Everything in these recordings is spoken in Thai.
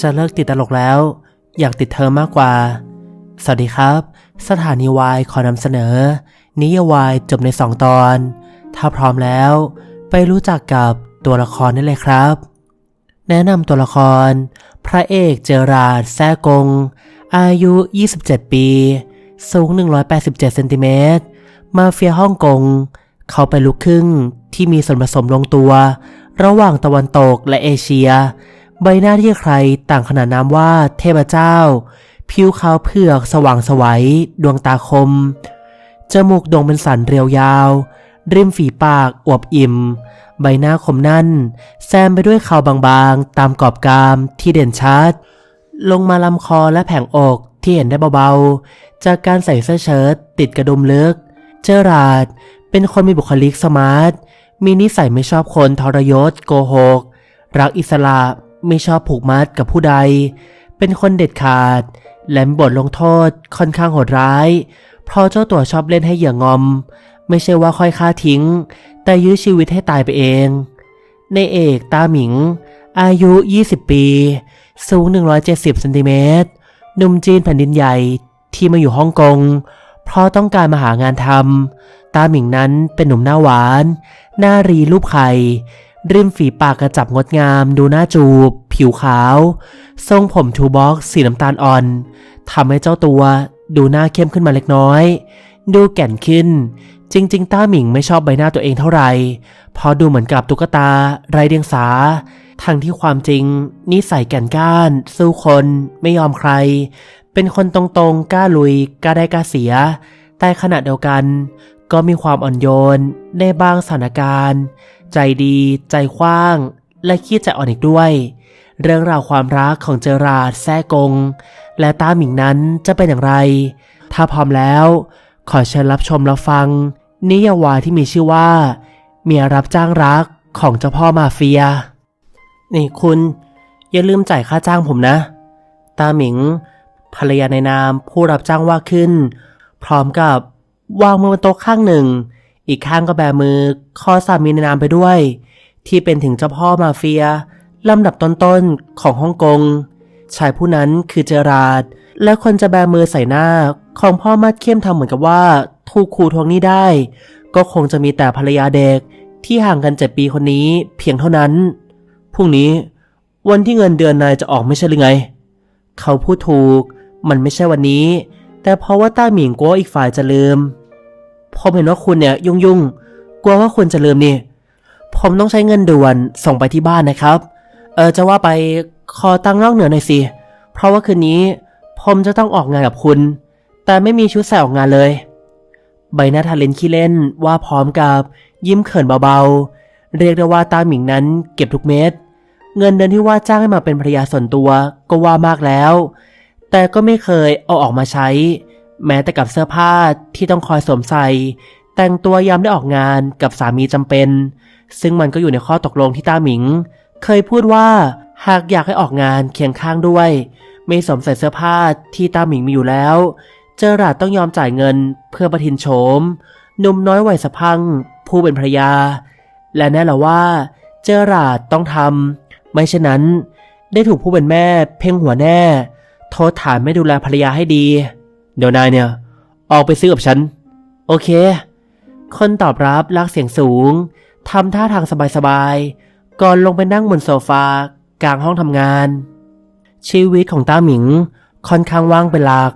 จะเลิกติดตลกแล้ว อยากติดเธอมากกว่า สวัสดีครับ สถานีวายขอนำเสนอ นิยายวายจบในสองตอน ถ้าพร้อมแล้ว ไปรู้จักกับตัวละครได้เลยครับ แนะนำตัวละคร พระเอกเจอราร์ดแซ่กง อายุ 27 ปี สูง 187 เซนติเมตร มาเฟียฮ่องกง เขาเป็นลูกครึ่งที่มีส่วนผสมลงตัว ระหว่างตะวันตกและเอเชีย ใบหน้าที่ใครต่างขนานนามว่าเทพเจ้า ผิวขาวเผือกสว่างสวัยดวงตาคม จมูกโด่งเป็นสันเรียวยาว ริมฝีปากอวบอิ่ม ใบหน้าคมนั่น แซมไปด้วยเขาบางๆ ตามกรอบกรามที่เด่นชัด ลงมาลำคอและแผงอกที่เห็นได้เบาๆ จากการใส่เสื้อเชิ้ตติดกระดุมลึก เจอราร์ดเป็นคนมีบุคลิกสมาร์ท มีนิสัยไม่ชอบคนทรยศ โกหก รักอิสระไม่ชอบผูกมัดกับผู้ใด เป็นคนเด็ดขาด และมีบทลงโทษค่อนข้างโหดร้าย เพราะเจ้าตัวชอบเล่นให้เหยื่องอม ไม่ใช่ว่าค่อยฆ่าทิ้ง แต่ยื้อชีวิตให้ตายไปเอง ในเอกตาหมิง อายุ 20 ปี สูง 170เซนติเมตรหนุ่มจีนแผ่นดินใหญ่ที่มาอยู่ฮ่องกง เพราะต้องการมาหางานทำตาหมิงนั้นเป็นหนุ่มหน้าหวาน หน้ารีรูปไข่ ริมฝีปากกระจับงดงาม ดูหน้าจูบ ผิวขาว ทรงผมทูบ็อกซ์สีน้ำตาลอ่อนทำให้เจ้าตัวดูหน้าเข้มขึ้นมาเล็กน้อย ดูแก่นขึ้น จริง ๆ ต้าหมิงไม่ชอบใบหน้าตัวเองเท่าไหร่เพราะดูเหมือนกับตุ๊กตา ไรเดียงสาทั้งที่ความจริง นิสัยแก่นก้าน สู้คนไม่ยอมใคร เป็นคนตรงๆ กล้าลุย กล้าได้กล้าเสีย แต่ขณะเดียวกัน ก็มีความอ่อนโยน ในบางสถานการณ์ ใจดี ใจกว้าง และขี้ใจอ่อนอีกด้วย เรื่องราวความรักของเจอราร์ดแซ่กง และต้าหมิงนั้นจะเป็นอย่างไร ถ้าพร้อมแล้ว ขอเชิญรับชมรับฟัง นิยายวายที่มีชื่อว่า เมียรับจ้างรักของเจ้าพ่อมาเฟีย นี่คุณ อย่าลืมจ่ายค่าจ้างผมนะ ตาหมิง ภรรยาในนามผู้รับจ้างว่าขึ้น พร้อมกับ วางมือบนโต๊ะข้างหนึ่ง อีกข้างก็แบมือคอสามีในนามไปด้วย ที่เป็นถึงเจ้าพ่อมาเฟียลำดับต้นๆของฮ่องกง ชายผู้นั้นคือเจอราด และคนจะแบมือใส่หน้าของพ่อมาดเข้มทำเหมือนกับว่าถูกขู่ทวงหนี้ได้ ก็คงจะมีแต่ภรรยาเด็กที่ห่างกันเจ็ดปีคนนี้เพียงเท่านั้นพรุ่งนี้วันที่เงินเดือนนายจะออกไม่ใช่หรือไง เขาพูดถูก มันไม่ใช่วันนี้ แต่เพราะว่าต้าหมิงกัวอีกฝ่ายจะลืม ผมเห็นว่าคุณเนี่ยยุ่งยุ่งกลัวว่าคุณจะลืมนี่ ผมต้องใช้เงินด่วนส่งไปที่บ้านนะครับ เออจะว่าไปขอตังค์นอกเหนือหน่อยสิ เพราะว่าคืนนี้ผมจะต้องออกงานกับคุณ แต่ไม่มีชุดใส่ออกงานเลย ใบหน้าทาเลนขี้เล่นว่าพร้อมกับยิ้มเขินเบาๆ เรียกได้ว่าตาหมิงนั้นเก็บทุกเม็ด เงินเดือนที่ว่าจ้างให้มาเป็นภรรยาส่วนตัวก็ว่ามากแล้ว แต่ก็ไม่เคยเอาออกมาใช้ แม้แต่กับเสื้อผ้าที่ต้องคอยสวมใส่ แต่งตัวยามได้ออกงานกับสามีจำเป็น ซึ่งมันก็อยู่ในข้อตกลงที่ต้าหมิง เคยพูดว่าหากอยากให้ออกงานเคียงข้างด้วย ไม่สวมใส่เสื้อผ้าที่ต้าหมิงมีอยู่แล้ว เจอราดต้องยอมจ่ายเงินเพื่อประทินโฉมหนุ่มน้อยวัยสะพัง ผู้เป็นภรรยา และแน่ละว่า เจอราดต้องทำไม่เช่นนั้น ได้ถูกผู้เป็นแม่เพ่งหัวแน่ โทษฐานไม่ดูแลภรรยาให้ดี เดี๋ยวนายเนี่ย ออกไปซื้อกับฉัน โอเค คนตอบรับลากเสียงสูงทำท่าทางสบายๆ ก่อนลงไปนั่งบนโซฟากลางห้องทำงาน ชีวิตของต้าหมิงค่อนข้างว่างเป็นหลัก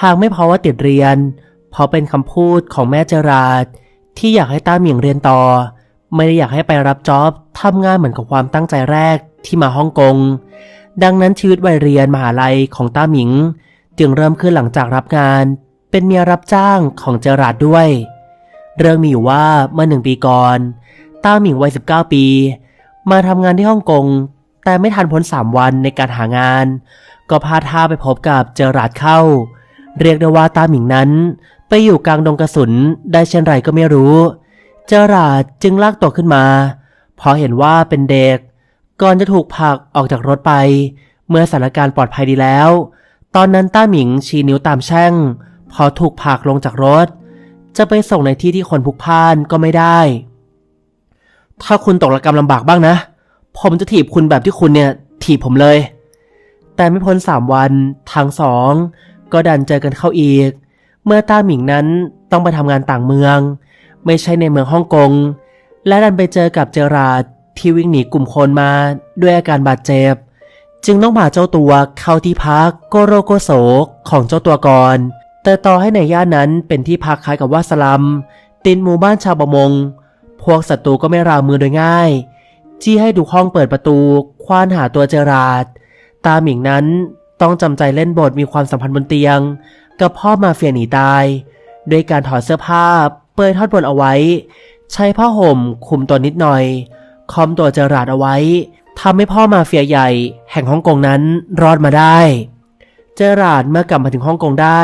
หากไม่เพราะว่าติดเรียน เพราะเป็นคำพูดของแม่เจราดที่อยากให้ต้าหมิงเรียนต่อ ไม่ได้อยากให้ไปรับจ็อบทำงานเหมือนกับความตั้งใจแรกที่มาฮ่องกง ดังนั้นชีวิตวัยเรียนมหาลัยของต้าหมิง จึงเริ่มขึ้นหลังจากรับงาน เป็นเมียรับจ้างของเจอราดด้วย เรื่องมีอยู่ว่าเมื่อหนึ่งปีก่อน ต้าหมิงวัย 19 ปี มาทำงานที่ฮ่องกง แต่ไม่ทันพ้น 3 วันในการหางาน ก็พาท่าไปพบกับเจอราดเข้า เรียกได้ว่าต้าหมิงนั้น ไปอยู่กลางดงกระสุนได้เช่นไรก็ไม่รู้ เจอราดจึงลากตัวขึ้นมาพอเห็นว่าเป็นเด็ก ก่อนจะถูกผลักออกจากรถไป เมื่อสถานการณ์ปลอดภัยดีแล้ว ตอนนั้นต้าหมิงชี้นิ้วตามแช่ง พอถูกผักลงจากรถ จะไปส่งในที่ที่คนพลุกพ่านก็ไม่ได้ ถ้าคุณตกระกรรมลำบากบ้างนะ ผมจะถีบคุณแบบที่คุณเนี่ย ถีบผมเลย แต่ไม่พ้นสามวันทั้งสอง ก็ดันเจอกันเข้าอีก เมื่อต้าหมิงนั้นต้องไปทำงานต่างเมือง ไม่ใช่ในเมืองฮ่องกง และดันไปเจอกับเจอราดที่วิ่งหนีกลุ่มคนมาด้วยอาการบาดเจ็บ จึงต้องพาเจ้าตัวเข้าที่พักโกโรโกโสของเจ้าตัวก่อน แต่ต่อให้ในย่านนั้นเป็นที่พักคล้ายกับว่าสลัม ตินหมู่บ้านชาวประมง พวกศัตรูก็ไม่รามือโดยง่าย จี้ให้ดูห้องเปิดประตู ควานหาตัวเจอราดตาหมิงนั้นต้องจำใจเล่นบทมีความสัมพันธ์บนเตียง กับพ่อมาเฟียหนีตายด้วยการถอดเสื้อผ้าเปลือยท่อนบนเอาไว้ ใช้ผ้าห่มคุมตัวนิดหน่อย คอมตัวเจอราดเอาไว้ ทำให้พ่อมาเฟียใหญ่แห่งฮ่องกงนั้นรอดมาได้ เจอราดเมื่อกลับมาถึงฮ่องกงได้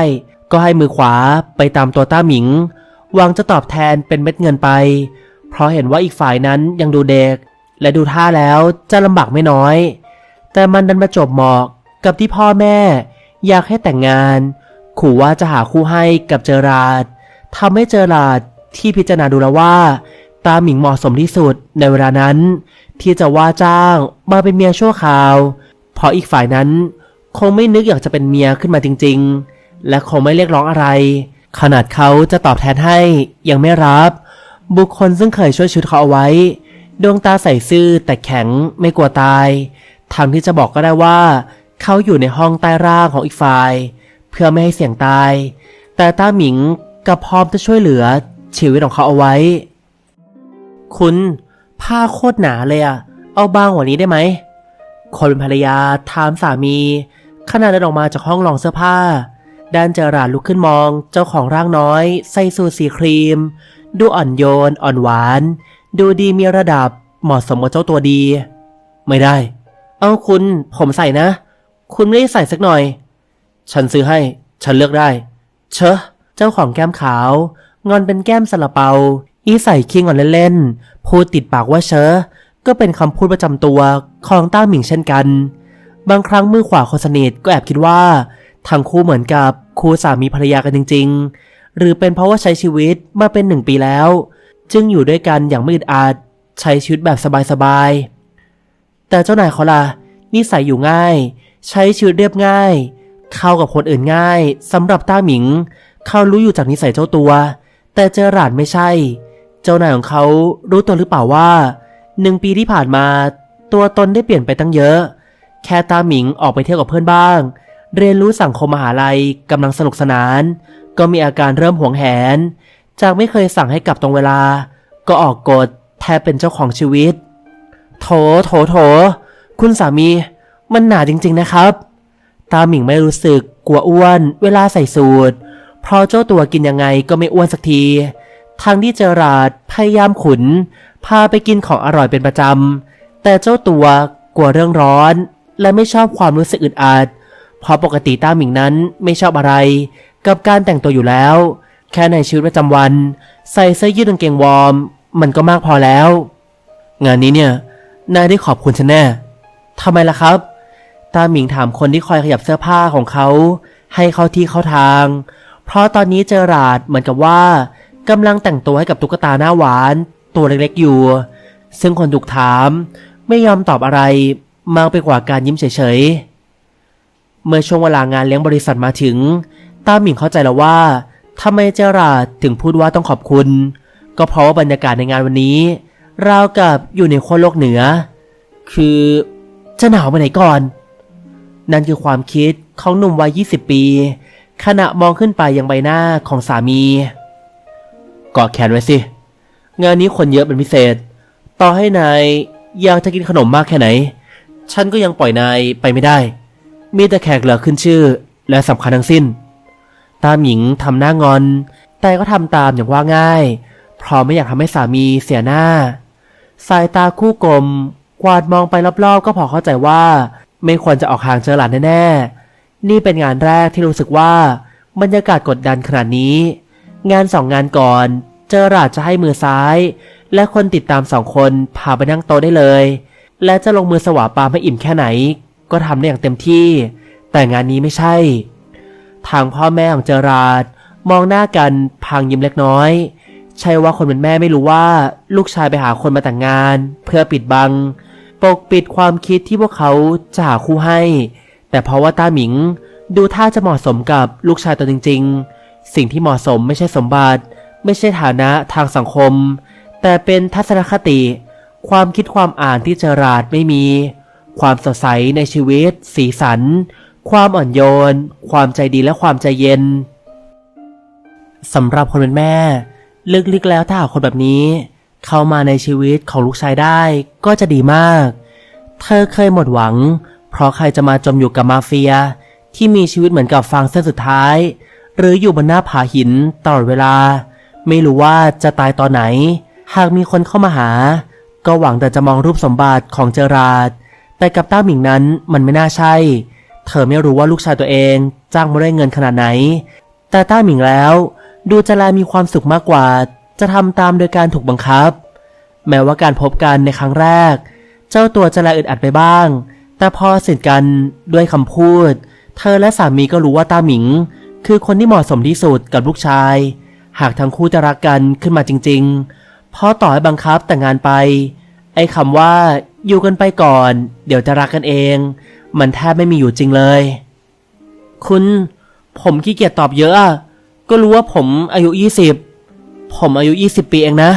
ก็ให้มือขวาไปตามตัวต้าหมิงหวังจะตอบแทนเป็นเม็ดเงินไป เพราะเห็นว่าอีกฝ่ายนั้นยังดูเด็ก และดูท่าแล้วจะลำบากไม่น้อย แต่มันดันมาจบเหมาะกับที่พ่อแม่ อยากให้แต่งงาน ขู่ว่าจะหาคู่ให้กับเจอราดทำให้เจอราดที่พิจารณาดูแล้วว่า ตาหมิงเหมาะสมที่สุดในเวลานั้น ที่จะว่าจ้างมาเป็นเมียชั่วคราว เพราะอีกฝ่ายนั้น คงไม่นึกอยากจะเป็นเมียขึ้นมาจริง ๆ และคงไม่เรียกร้องอะไร ขนาดเขาจะตอบแทนให้ยังไม่รับ บุคคลซึ่งเคยช่วยชีวิตเขาเอาไว้ ดวงตาใส่ซื่อแต่แข็งไม่กลัวตายทางที่จะบอกก็ได้ว่า เขาอยู่ในห้องใต้ร่างของอีกฝ่าย เพื่อไม่ให้เสี่ยงตาย แต่ตาหมิงก็พร้อมจะช่วยเหลือชีวิตของเขาเอาไว้ คุณ ผ้าโคตรหนาเลยอะเอาบางกว่านี้ได้ไหม คนเป็นภรรยาถามสามี ขณะเดินออกมาจากห้องลองเสื้อผ้า ด้านเจอราดลุกขึ้นมองเจ้าของร่างน้อย ใส่สูทสีครีม ดูอ่อนโยน อ่อนหวาน ดูดีมีระดับ เหมาะสมกับเจ้าตัวดี ไม่ได้ เอาคุณ ผมใส่นะ คุณไม่ได้ใส่สักหน่อย ฉันซื้อให้ ฉันเลือกได้ เชอะ เจ้าของแก้มขาว งอนเป็นแก้มสละเปา อีใส่ขี้งอนเล่นๆ พูดติดปากว่าเชอก็เป็นคำพูดประจำตัวของต้าหมิงเช่นกัน บางครั้งมือขวาคนสนิทก็แอบคิดว่าทั้งคู่เหมือนกับคู่สามีภรรยากันจริง ๆ หรือเป็นเพราะว่าใช้ชีวิตมาเป็นหนึ่งปีแล้ว จึงอยู่ด้วยกันอย่างไม่อึดอัดใช้ชีวิตแบบสบายๆ แต่เจ้านายเขาล่ะนิสัยอยู่ง่าย ใช้ชีวิตเรียบง่าย เข้ากับคนอื่นง่ายสำหรับต้าหมิง เขารู้อยู่จากนิสัยเจ้าตัว แต่เจอหลานไม่ใช่ จ้านายของเขารู้ตัวหรือเปล่าว่าหนึ่งปีที่ผ่านมา ตัวตนได้เปลี่ยนไปตั้งเยอะ แค่ตาหมิงออกไปเที่ยวกับเพื่อนบ้าง เรียนรู้สังคมมหาลัยกำลังสนุกสนาน ก็มีอาการเริ่มหวงแหน จากไม่เคยสั่งให้กลับตรงเวลา ก็ออกกฎแทบเป็นเจ้าของชีวิต โถโถโถ คุณสามี มันหนาจริง ๆนะครับ ตาหมิงไม่รู้สึกกลัวอ้วน เวลาใส่สูตรเพราะเจ้าตัวกินยังไงก็ไม่อ้วนสักที ทางที่เจอราดพยายามขุน พาไปกินของอร่อยเป็นประจำ แต่เจ้าตัวกลัวเรื่องร้อน และไม่ชอบความรู้สึกอึดอัด เพราะปกติต้าหมิงนั้นไม่ชอบอะไร กับการแต่งตัวอยู่แล้ว แค่ในชีวิตประจำวัน ใส่เสื้อยืดกางเกงวอร์ม มันก็มากพอแล้ว งานนี้เนี่ยนายได้ขอบคุณฉันแน่ทำไมล่ะครับตาหมิงถามคนที่คอยขยับเสื้อผ้าของเขา ให้เข้าที่เข้าทาง เพราะตอนนี้เจอราดเหมือนกับว่า กำลังแต่งตัวให้กับตุ๊กตาหน้าหวาน ตัวเล็กๆอยู่ ซึ่งคนถูกถาม ไม่ยอมตอบอะไร มากไปกว่าการยิ้มเฉยๆ เมื่อช่วงเวลางานเลี้ยงบริษัทมาถึง ตาหมิงเข้าใจแล้วว่าทำไมเจราดถึงพูดว่าต้องขอบคุณ ก็เพราะว่าบรรยากาศในงานวันนี้ราวกับอยู่ในขั้วโลกเหนือ คือจะหนาวไปไหนก่อน นั่นคือความคิดของหนุ่มวัย 20 ปี ขณะมองขึ้นไปยังใบหน้าของสามี กอดแขนไว้สิ งานนี้คนเยอะเป็นพิเศษ ต่อให้นายอยากจะกินขนมมากแค่ไหน ฉันก็ยังปล่อยนายไปไม่ได้ มีแต่แขกเหลือขึ้นชื่อ และสำคัญทั้งสิ้น ตามหญิงทำหน้างอน แต่ก็ทำตามอย่างว่าง่าย เพราะไม่อยากทำให้สามีเสียหน้า สายตาคู่กลม กวาดมองไปรอบๆ ก็พอเข้าใจว่า ไม่ควรจะออกห่างเจอหลานแน่ๆ นี่เป็นงานแรกที่รู้สึกว่าบรรยากาศกดดันขนาดนี้ งานสองงานก่อน เจอราดจะให้มือซ้าย และคนติดตามสองคนพาไปนั่งโต๊ะได้เลย และจะลงมือสวาปามให้อิ่มแค่ไหน ก็ทำได้อย่างเต็มที่ แต่งานนี้ไม่ใช่ ทางพ่อแม่ของเจอราดมองหน้ากันพางยิ้มเล็กน้อย ใช่ว่าคนเป็นแม่ไม่รู้ว่า ลูกชายไปหาคนมาแต่งงาน เพื่อปิดบัง ปกปิดความคิดที่พวกเขาจะหาคู่ให้ แต่เพราะว่าต้าหมิง ดูท่าจะเหมาะสมกับลูกชายตัวจริง ๆ สิ่งที่เหมาะสมไม่ใช่สมบัติ ไม่ใช่ฐานะทางสังคม แต่เป็นทัศนคติ ความคิดความอ่านที่เจราดไม่มี ความสดใสในชีวิต สีสัน ความอ่อนโยน ความใจดีและความใจเย็นสำหรับคนเป็นแม่ ลึกๆแล้วถ้าหากคนแบบนี้ เข้ามาในชีวิตของลูกชายได้ก็จะดีมาก เธอเคยหมดหวัง เพราะใครจะมาจมอยู่กับมาเฟีย ที่มีชีวิตเหมือนกับฟางเส้นสุดท้าย หรืออยู่บนหน้าผาหินตลอดเวลา ไม่รู้ว่าจะตายตอนไหน หากมีคนเข้ามาหา ก็หวังแต่จะมองรูปสมบัติของเจอราดแต่กับต้าหมิงนั้นมันไม่น่าใช่ เธอไม่รู้ว่าลูกชายตัวเองจ้างมาได้เงินขนาดไหน แต่ต้าหมิงแล้ว ดูจะแลมีความสุขมากกว่า จะทำตามโดยการถูกบังคับ แม้ว่าการพบกันในครั้งแรก เจ้าตัวจะแลอึดอัดไปบ้าง แต่พอสนิทกันด้วยคำพูด เธอและสามีก็รู้ว่าต้าหมิง คือคนที่เหมาะสมที่สุดกับลูกชาย หากทั้งคู่จะรักกันขึ้นมาจริงๆพราะต่อให้บังคับแต่งงานไป ไอ้คำว่าอยู่กันไปก่อน เดี๋ยวจะรักกันเอง มันแทบไม่มีอยู่จริงเลย คุณ ผมขี้เกียจตอบเยอะ ก็รู้ว่าผมอายุยี่สิบผมอายุ 20 ปีเองนะ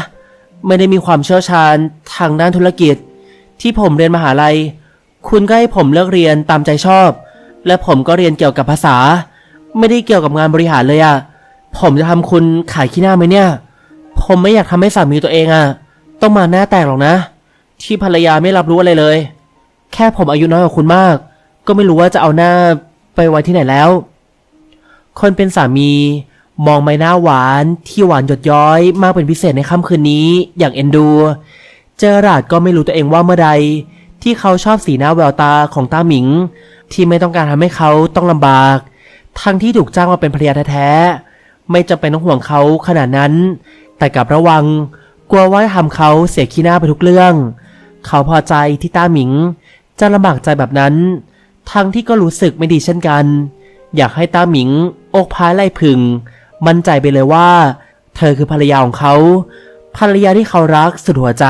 ไม่ได้มีความเชี่ยวชาญทางด้านธุรกิจ ที่ผมเรียนมหาลัย คุณก็ให้ผมเลือกเรียนตามใจชอบ และผมก็เรียนเกี่ยวกับภาษา ไม่ได้เกี่ยวกับงานบริหารเลยอะผมจะทำคุณขายขี้หน้าไหมเนี่ย ผมไม่อยากทำให้สามีตัวเองอะต้องมาหน้าแตกหรอกนะ ที่ภรรยาไม่รับรู้อะไรเลย แค่ผมอายุน้อยกว่าคุณมาก ก็ไม่รู้ว่าจะเอาหน้าไปไว้ที่ไหนแล้ว คนเป็นสามีมองใบหน้าหวานที่หวานหยดย้อยมากเป็นพิเศษในค่ำคืนนี้อย่างเอ็นดู เจอราดก็ไม่รู้ตัวเองว่าเมื่อใด ที่เขาชอบสีหน้าแววตาของตาหมิง ที่ไม่ต้องการทำให้เขาต้องลำบาก ทั้งที่ถูกจ้างมาเป็นภรรยาแท้ๆ ไม่จำเป็นต้องห่วงเขาขนาดนั้น แต่กลับระวัง กลัวว่าทำเขาเสียขี้หน้าไปทุกเรื่อง เขาพอใจที่ต้าหมิง จะลำบากใจแบบนั้น ทั้งที่ก็รู้สึกไม่ดีเช่นกัน อยากให้ต้าหมิง อกพายไล่พึง มั่นใจไปเลยว่า เธอคือภรรยาของเขา ภรรยาที่เขารักสุดหัวใจ